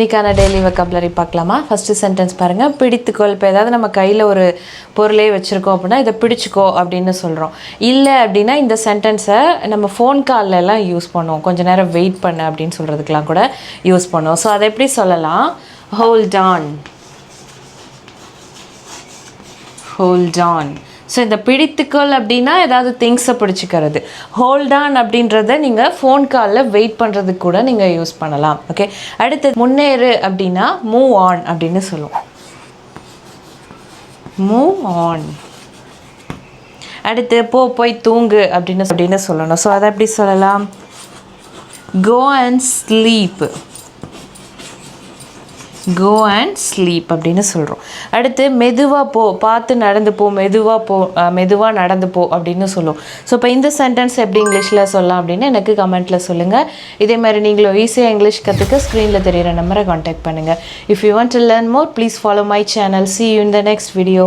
இன்றைக்கான டெய்லி வெக்கப்லரி பார்க்கலாமா? First sentence பாருங்கள் பிடித்துக்கொள். இப்போ ஏதாவது நம்ம கையில் ஒரு பொருளே வச்சுருக்கோம் அப்படின்னா இதை பிடிச்சிக்கோ அப்படின்னு சொல்கிறோம் இல்லை அப்படின்னா இந்த சென்டென்ஸை நம்ம ஃபோன் கால்லலாம் யூஸ் பண்ணுவோம். கொஞ்சம் நேரம் வெயிட் பண்ணு அப்படின்னு சொல்கிறதுக்கெலாம் கூட யூஸ் பண்ணுவோம். ஸோ அதை எப்படி சொல்லலாம்? Hold on hold on so இந்த பிடித்துக்கள் அப்படின்னா ஏதாவது திங்ஸை பிடிச்சிக்கிறது. ஹோல்ட் ஆன் அப்படின்றத நீங்கள் ஃபோன் காலில் வெயிட் பண்ணுறதுக்கு கூட நீங்கள் யூஸ் பண்ணலாம். ஓகே அடுத்து முன்னேறு அப்படின்னா மூவ் ஆன் அப்படின்னு சொல்லுவோம். மூவ் ஆன் அடுத்து போ போய் தூங்கு அப்படின்னு அப்படின்னு சொல்லணும். ஸோ அதை எப்படி சொல்லலாம்? Go and sleep go and sleep அப்படின்னு சொல்கிறோம் அடுத்து மெதுவாக போ பார்த்து நடந்து போ மெதுவாக போ மெதுவாக நடந்து போ அப்படின்னு சொல்லுவோம் ஸோ இப்போ இந்த சென்டென்ஸ் எப்படி இங்கிலீஷில் சொல்லலாம் அப்படின்னு எனக்கு கமெண்ட்டில் சொல்லுங்கள் இதே மாதிரி நீங்களும் ஈஸியாக இங்கிலீஷ் கற்றுக்க ஸ்க்ரீனில் தெரியிற நம்பரை காண்டாக்ட் பண்ணுங்கள் if you want to learn more please follow my channel see you in the next video